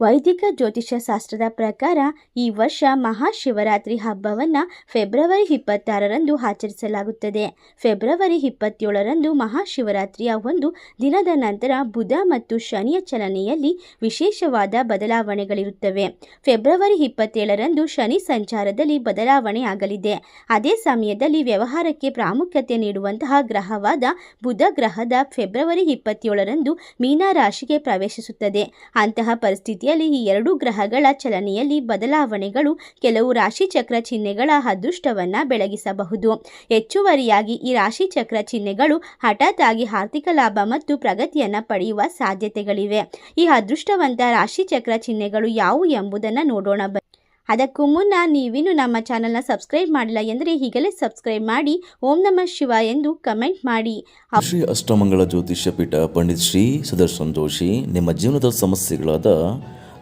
ವೈದಿಕ ಜ್ಯೋತಿಷ್ಯ ಶಾಸ್ತ್ರದ ಪ್ರಕಾರ ಈ ವರ್ಷ ಮಹಾಶಿವರಾತ್ರಿ ಹಬ್ಬವನ್ನು ಫೆಬ್ರವರಿ ಇಪ್ಪತ್ತಾರರಂದು ಆಚರಿಸಲಾಗುತ್ತದೆ. ಫೆಬ್ರವರಿ ಇಪ್ಪತ್ತೇಳರಂದು ಮಹಾಶಿವರಾತ್ರಿಯ ಒಂದು ದಿನದ ನಂತರ ಬುಧ ಮತ್ತು ಶನಿಯ ಚಲನೆಯಲ್ಲಿ ವಿಶೇಷವಾದ ಬದಲಾವಣೆಗಳಿರುತ್ತವೆ. ಫೆಬ್ರವರಿ ಇಪ್ಪತ್ತೇಳರಂದು ಶನಿ ಸಂಚಾರದಲ್ಲಿ ಬದಲಾವಣೆ ಆಗಲಿದೆ. ಅದೇ ಸಮಯದಲ್ಲಿ ವ್ಯವಹಾರಕ್ಕೆ ಪ್ರಾಮುಖ್ಯತೆ ನೀಡುವಂತಹ ಗ್ರಹವಾದ ಬುಧ ಗ್ರಹದ ಫೆಬ್ರವರಿ ಇಪ್ಪತ್ತೇಳರಂದು ಮೀನ ರಾಶಿಗೆ ಪ್ರವೇಶಿಸುತ್ತದೆ. ಅಂತಹ ಪರಿಸ್ಥಿತಿಯಲ್ಲಿ ಈ ಎರಡು ಗ್ರಹಗಳ ಚಲನೆಯಲ್ಲಿ ಬದಲಾವಣೆಗಳು ಕೆಲವು ರಾಶಿಚಕ್ರ ಚಿಹ್ನೆಗಳ ಅದೃಷ್ಟವನ್ನು ಬೆಳಗಿಸಬಹುದು. ಹೆಚ್ಚುವರಿಯಾಗಿ ಈ ರಾಶಿಚಕ್ರ ಚಿಹ್ನೆಗಳು ಹಠಾತ್ ಆಗಿ ಆರ್ಥಿಕ ಲಾಭ ಮತ್ತು ಪ್ರಗತಿಯನ್ನ ಪಡೆಯುವ ಸಾಧ್ಯತೆಗಳಿವೆ. ಈ ಅದೃಷ್ಟವಂತ ರಾಶಿಚಕ್ರ ಚಿಹ್ನೆಗಳು ಯಾವುವು ಎಂಬುದನ್ನು ನೋಡೋಣ ಅದಕ್ಕೂ ಮುನ್ನ ನೀವಿನ್ನು ನಮ್ಮ ಚಾನಲ್ನ ಸಬ್ಸ್ಕ್ರೈಬ್ ಮಾಡಿಲ್ಲ ಎಂದರೆ ಈಗಲೇ ಸಬ್ಸ್ಕ್ರೈಬ್ ಮಾಡಿ, ಓಂ ನಮಃ ಶಿವ ಎಂದು ಕಮೆಂಟ್ ಮಾಡಿ. ಶ್ರೀ ಅಷ್ಟಮಂಗಳ ಜ್ಯೋತಿಷ್ಯ ಪೀಠ ಪಂಡಿತ್ ಶ್ರೀ ಸುದರ್ಶನ್ ಜೋಶಿ, ನಿಮ್ಮ ಜೀವನದ ಸಮಸ್ಯೆಗಳಾದ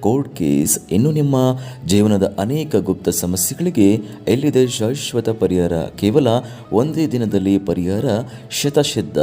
ಕೋರ್ಟ್ ಕೇಸ್. ಇನ್ನು ನಿಮ್ಮ ಜೀವನದ ಅನೇಕ ಗುಪ್ತ ಸಮಸ್ಯೆಗಳಿಗೆ ಎಲ್ಲಿದೆ ಶಾಶ್ವತ ಪರಿಹಾರ? ಕೇವಲ ಒಂದೇ ದಿನದಲ್ಲಿ ಪರಿಹಾರ? ಶತಸಿದ್ಧ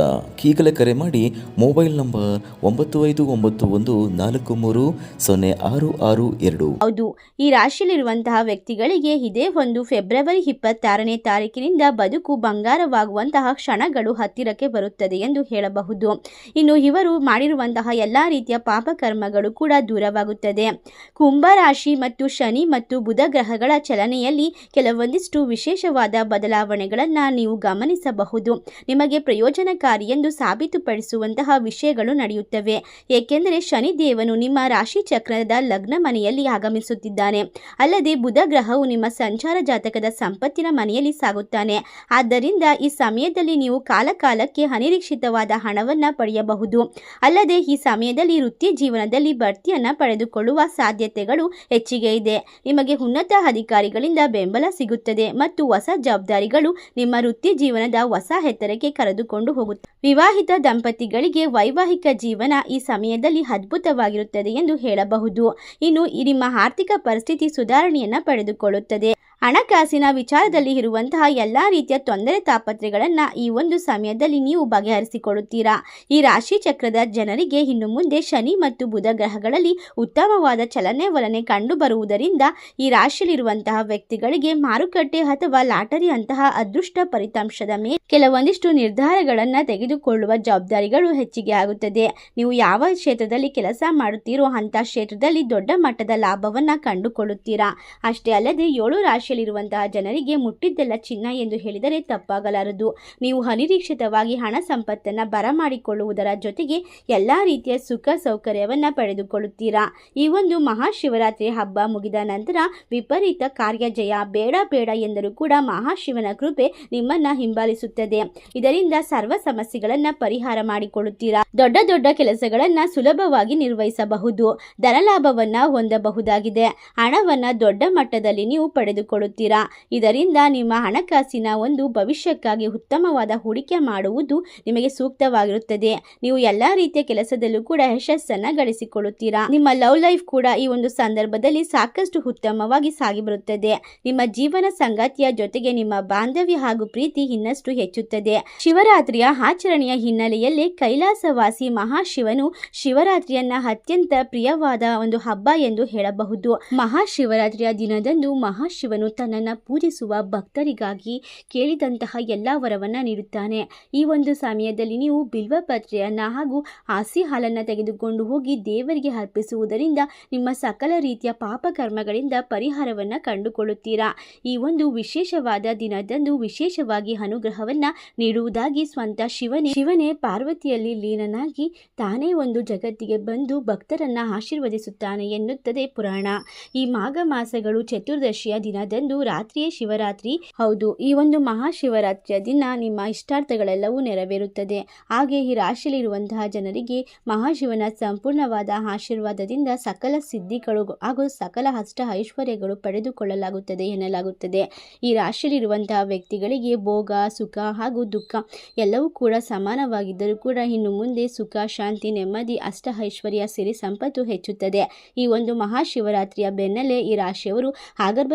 ಈಗಲೇ ಕರೆ ಮಾಡಿ ಮೊಬೈಲ್ ನಂಬರ್ ಒಂಬತ್ತು ಐದು ಒಂಬತ್ತು ಒಂದು ನಾಲ್ಕು ಮೂರು ಸೊನ್ನೆ ಆರು ಆರು ಎರಡು. ಹೌದು. ಈ ರಾಶಿಯಲ್ಲಿರುವಂತಹ ವ್ಯಕ್ತಿಗಳಿಗೆ ಇದೇ ಒಂದು ಫೆಬ್ರವರಿ ಇಪ್ಪತ್ತಾರನೇ ತಾರೀಕಿನಿಂದ ಬದುಕು ಬಂಗಾರವಾಗುವಂತಹ ಕ್ಷಣಗಳು ಹತ್ತಿರಕ್ಕೆ ಬರುತ್ತದೆ ಎಂದು ಹೇಳಬಹುದು. ಇನ್ನು ಇವರು ಮಾಡಿರುವಂತಹ ಎಲ್ಲ ರೀತಿಯ ಪಾಪಕರ್ಮಗಳು ಕೂಡ ದೂರವಾಗುತ್ತದೆ. ಕುಂಭ ರಾಶಿ ಮತ್ತು ಶನಿ ಮತ್ತು ಬುಧ ಗ್ರಹಗಳ ಚಲನೆಯಲ್ಲಿ ಕೆಲವೊಂದಿಷ್ಟು ವಿಶೇಷವಾದ ಬದಲಾವಣೆಗಳನ್ನು ನೀವು ಗಮನಿಸಬಹುದು. ನಿಮಗೆ ಪ್ರಯೋಜನಕಾರಿ ಎಂದು ಸಾಬೀತುಪಡಿಸುವಂತಹ ವಿಷಯಗಳು ನಡೆಯುತ್ತವೆ. ಏಕೆಂದರೆ ಶನಿದೇವನು ನಿಮ್ಮ ರಾಶಿ ಚಕ್ರದ ಲಗ್ನ ಮನೆಯಲ್ಲಿ ಆಗಮಿಸುತ್ತಿದ್ದಾನೆ. ಅಲ್ಲದೆ ಬುಧ ಗ್ರಹವು ನಿಮ್ಮ ಸಂಚಾರ ಜಾತಕದ ಸಂಪತ್ತಿನ ಮನೆಯಲ್ಲಿ ಸಾಗುತ್ತಾನೆ. ಆದ್ದರಿಂದ ಈ ಸಮಯದಲ್ಲಿ ನೀವು ಕಾಲಕಾಲಕ್ಕೆ ಅನಿರೀಕ್ಷಿತವಾದ ಹಣವನ್ನು ಪಡೆಯಬಹುದು. ಅಲ್ಲದೆ ಈ ಸಮಯದಲ್ಲಿ ವೃತ್ತಿ ಜೀವನದಲ್ಲಿ ಬಡ್ತಿಯನ್ನು ಪಡೆದುಕೊಳ್ಳುವ ಸಾಧ್ಯತೆಗಳು ಹೆಚ್ಚಿಗೆ ಇದೆ. ನಿಮಗೆ ಉನ್ನತ ಅಧಿಕಾರಿಗಳಿಂದ ಬೆಂಬಲ ಸಿಗುತ್ತದೆ ಮತ್ತು ಹೊಸ ಜವಾಬ್ದಾರಿಗಳು ನಿಮ್ಮ ವೃತ್ತಿ ಜೀವನದ ಹೊಸ ಎತ್ತರಕ್ಕೆ ಕರೆದುಕೊಂಡು ಹೋಗುತ್ತದೆ ವಿವಾಹಿತ ದಂಪತಿಗಳಿಗೆ ವೈವಾಹಿಕ ಜೀವನ ಈ ಸಮಯದಲ್ಲಿ ಅದ್ಭುತವಾಗಿರುತ್ತದೆ ಎಂದು ಹೇಳಬಹುದು. ಇನ್ನು ನಿಮ್ಮ ಆರ್ಥಿಕ ಪರಿಸ್ಥಿತಿ ಸುಧಾರಣೆಯನ್ನ ಪಡೆದುಕೊಳ್ಳುತ್ತದೆ. ಹಣಕಾಸಿನ ವಿಚಾರದಲ್ಲಿ ಇರುವಂತಹ ಎಲ್ಲ ರೀತಿಯ ತೊಂದರೆ ತಾಪತ್ರೆಗಳನ್ನು ಈ ಒಂದು ಸಮಯದಲ್ಲಿ ನೀವು ಬಗೆಹರಿಸಿಕೊಳ್ಳುತ್ತೀರಾ? ಈ ರಾಶಿ ಚಕ್ರದ ಜನರಿಗೆ ಇನ್ನು ಮುಂದೆ ಶನಿ ಮತ್ತು ಬುಧ ಗ್ರಹಗಳಲ್ಲಿ ಉತ್ತಮವಾದ ಚಲನೆ ವಲನೆ ಕಂಡು ಬರುವುದರಿಂದ ಈ ರಾಶಿಯಲ್ಲಿರುವಂತಹ ವ್ಯಕ್ತಿಗಳಿಗೆ ಮಾರುಕಟ್ಟೆ ಅಥವಾ ಲಾಟರಿ ಅಂತಹ ಅದೃಷ್ಟ ಫಲಿತಾಂಶದ ಮೇಲೆ ಕೆಲವೊಂದಿಷ್ಟು ನಿರ್ಧಾರಗಳನ್ನು ತೆಗೆದುಕೊಳ್ಳುವ ಜವಾಬ್ದಾರಿಗಳು ಹೆಚ್ಚಿಗೆ ಆಗುತ್ತದೆ. ನೀವು ಯಾವ ಕ್ಷೇತ್ರದಲ್ಲಿ ಕೆಲಸ ಮಾಡುತ್ತೀರೋ ಅಂತ ಕ್ಷೇತ್ರದಲ್ಲಿ ದೊಡ್ಡ ಮಟ್ಟದ ಲಾಭವನ್ನು ಕಂಡುಕೊಳ್ಳುತ್ತೀರಾ? ಅಷ್ಟೇ ಅಲ್ಲದೆ ಏಳು ರಾಶಿಯಲ್ಲಿರುವಂತಹ ಜನರಿಗೆ ಮುಟ್ಟಿದ್ದೆಲ್ಲ ಚಿನ್ನ ಎಂದು ಹೇಳಿದರೆ ತಪ್ಪಾಗಲಾರದು. ನೀವು ಅನಿರೀಕ್ಷಿತವಾಗಿ ಹಣ ಸಂಪತ್ತನ್ನು ಬರಮಾಡಿಕೊಳ್ಳುವುದರ ಜೊತೆಗೆ ಎಲ್ಲ ರೀತಿಯ ಸುಖ ಸೌಕರ್ಯವನ್ನ ಪಡೆದುಕೊಳ್ಳುತ್ತೀರಾ? ಈ ಒಂದು ಮಹಾಶಿವರಾತ್ರಿ ಹಬ್ಬ ಮುಗಿದ ನಂತರ ವಿಪರೀತ ಕಾರ್ಯ ಜಯ, ಬೇಡ ಬೇಡ ಎಂದರೂ ಕೂಡ ಮಹಾಶಿವನ ಕೃಪೆ ನಿಮ್ಮನ್ನ ಹಿಂಬಾಲಿಸುತ್ತದೆ. ಇದರಿಂದ ಸರ್ವ ಸಮಸ್ಯೆಗಳನ್ನ ಪರಿಹಾರ ಮಾಡಿಕೊಳ್ಳುತ್ತೀರಾ? ದೊಡ್ಡ ದೊಡ್ಡ ಕೆಲಸಗಳನ್ನ ಸುಲಭವಾಗಿ ನಿರ್ವಹಿಸಬಹುದು. ಧನಲಾಭವನ್ನ ಹೊಂದಬಹುದಾಗಿದೆ. ಹಣವನ್ನ ದೊಡ್ಡ ಮಟ್ಟದಲ್ಲಿ ನೀವು ಪಡೆದುಕೊಳ್ಳುತ್ತೀರಾ ಇದರಿಂದ ನಿಮ್ಮ ಹಣಕಾಸಿನ ಒಂದು ಭವಿಷ್ಯಕ್ಕಾಗಿ ಉತ್ತಮವಾದ ಹೂಡಿಕೆ ಮಾಡುವುದು ನಿಮಗೆ ಸೂಕ್ತವಾಗಿರುತ್ತದೆ. ನೀವು ಎಲ್ಲಾ ರೀತಿಯ ಕೆಲಸದಲ್ಲೂ ಕೂಡ ಯಶಸ್ಸನ್ನ ಗಳಿಸಿಕೊಳ್ಳುತ್ತೀರಾ? ನಿಮ್ಮ ಲವ್ ಲೈಫ್ ಕೂಡ ಈ ಒಂದು ಸಂದರ್ಭದಲ್ಲಿ ಸಾಕಷ್ಟು ಉತ್ತಮವಾಗಿ ಸಾಗಿ ಬರುತ್ತದೆ ನಿಮ್ಮ ಜೀವನ ಸಂಗಾತಿಯ ಜೊತೆಗೆ ನಿಮ್ಮ ಬಾಂಧವ್ಯ ಹಾಗೂ ಪ್ರೀತಿ ಇನ್ನಷ್ಟು ಹೆಚ್ಚುತ್ತದೆ. ಶಿವರಾತ್ರಿಯ ಆಚರಣೆಯ ಹಿನ್ನೆಲೆಯಲ್ಲಿ ಕೈಲಾಸವಾಸಿ ಮಹಾಶಿವನು ಶಿವರಾತ್ರಿಯನ್ನ ಅತ್ಯಂತ ಪ್ರಿಯವಾದ ಒಂದು ಹಬ್ಬ ಎಂದು ಹೇಳಬಹುದು. ಮಹಾಶಿವರಾತ್ರಿಯ ದಿನದಂದು ಮಹಾಶಿವನು ತನ್ನನ್ನು ಪೂಜಿಸುವ ಭಕ್ತರಿಗಾಗಿ ಕೇಳಿದಂತಹ ಎಲ್ಲ ವರವನ್ನು ನೀಡುತ್ತಾನೆ. ಈ ಒಂದು ಸಮಯದಲ್ಲಿ ನೀವು ಬಿಲ್ವಪತ್ರೆಯನ್ನು ಹಾಗೂ ಹಾಸಿ ಹಾಲನ್ನು ತೆಗೆದುಕೊಂಡು ಹೋಗಿ ದೇವರಿಗೆ ಅರ್ಪಿಸುವುದರಿಂದ ನಿಮ್ಮ ಸಕಲ ರೀತಿಯ ಪಾಪಕರ್ಮಗಳಿಂದ ಪರಿಹಾರವನ್ನ ಕಂಡುಕೊಳ್ಳುತ್ತೀರಾ? ಈ ಒಂದು ವಿಶೇಷವಾದ ದಿನದಂದು ವಿಶೇಷವಾಗಿ ಅನುಗ್ರಹವನ್ನ ನೀಡುವುದಾಗಿ ಸ್ವಂತ ಶಿವನೇ ಶಿವನೇ ಪಾರ್ವತಿಯಲ್ಲಿ ಲೀನನಾಗಿ ತಾನೇ ಒಂದು ಜಗತ್ತಿಗೆ ಬಂದು ಭಕ್ತರನ್ನ ಆಶೀರ್ವದಿಸುತ್ತಾನೆ ಎನ್ನುತ್ತದೆ ಪುರಾಣ. ಈ ಮಾಘ ಮಾಸಗಳು ಚತುರ್ದಶಿಯ ದಿನದ ಹದಿನೈದರಂದು ರಾತ್ರಿಯೇ ಶಿವರಾತ್ರಿ. ಹೌದು, ಈ ಒಂದು ಮಹಾಶಿವರಾತ್ರಿಯ ದಿನ ನಿಮ್ಮ ಇಷ್ಟಾರ್ಥಗಳೆಲ್ಲವೂ ನೆರವೇರುತ್ತದೆ. ಹಾಗೆ ಈ ರಾಶಿಯಲ್ಲಿರುವಂತಹ ಜನರಿಗೆ ಮಹಾಶಿವನ ಸಂಪೂರ್ಣವಾದ ಆಶೀರ್ವಾದದಿಂದ ಸಕಲ ಸಿದ್ಧಿಗಳು ಹಾಗೂ ಸಕಲ ಅಷ್ಟ ಐಶ್ವರ್ಯಗಳು ಪಡೆದುಕೊಳ್ಳಲಾಗುತ್ತದೆ ಎನ್ನಲಾಗುತ್ತದೆ. ಈ ರಾಶಿಯಲ್ಲಿರುವಂತಹ ವ್ಯಕ್ತಿಗಳಿಗೆ ಭೋಗ, ಸುಖ ಹಾಗೂ ದುಃಖ ಎಲ್ಲವೂ ಕೂಡ ಸಮಾನವಾಗಿದ್ದರೂ ಕೂಡ ಇನ್ನು ಮುಂದೆ ಸುಖ, ಶಾಂತಿ, ನೆಮ್ಮದಿ, ಅಷ್ಟ ಐಶ್ವರ್ಯ ಸಿರಿ ಸಂಪತ್ತು ಹೆಚ್ಚುತ್ತದೆ. ಈ ಒಂದು ಮಹಾಶಿವರಾತ್ರಿಯ ಬೆನ್ನಲ್ಲೇ ಈ ರಾಶಿಯವರು ಆಗರ್ಭ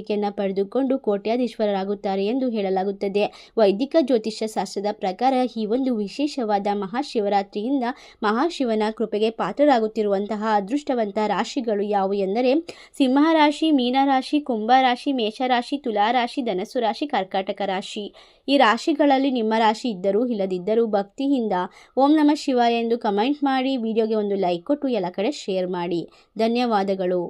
ಶ್ರೀಮಂತಿಕೆಯನ್ನು ಪಡೆದುಕೊಂಡು ಕೋಟ್ಯಾಧೀಶ್ವರರಾಗುತ್ತಾರೆ ಎಂದು ಹೇಳಲಾಗುತ್ತದೆ. ವೈದಿಕ ಜ್ಯೋತಿಷ್ಯ ಶಾಸ್ತ್ರದ ಪ್ರಕಾರ ಈ ಒಂದು ವಿಶೇಷವಾದ ಮಹಾಶಿವರಾತ್ರಿಯಿಂದ ಮಹಾಶಿವನ ಕೃಪೆಗೆ ಪಾತ್ರರಾಗುತ್ತಿರುವಂತಹ ಅದೃಷ್ಟವಂತ ರಾಶಿಗಳು ಯಾವುವು ಎಂದರೆ ಸಿಂಹರಾಶಿ, ಮೀನರಾಶಿ, ಕುಂಭರಾಶಿ, ಮೇಷರಾಶಿ, ತುಲಾರಾಶಿ ಧನಸ್ಸು ರಾಶಿ ಕರ್ಕಾಟಕ ರಾಶಿ. ಈ ರಾಶಿಗಳಲ್ಲಿ ನಿಮ್ಮ ರಾಶಿ ಇದ್ದರೂ ಇಲ್ಲದಿದ್ದರೂ ಭಕ್ತಿಯಿಂದ ಓಂ ನಮಃ ಶಿವಾಯ ಎಂದು ಕಮೆಂಟ್ ಮಾಡಿ, ವಿಡಿಯೋಗೆ ಒಂದು ಲೈಕ್ ಕೊಟ್ಟು ಎಲ್ಲ ಕಡೆ ಶೇರ್ ಮಾಡಿ. ಧನ್ಯವಾದಗಳು.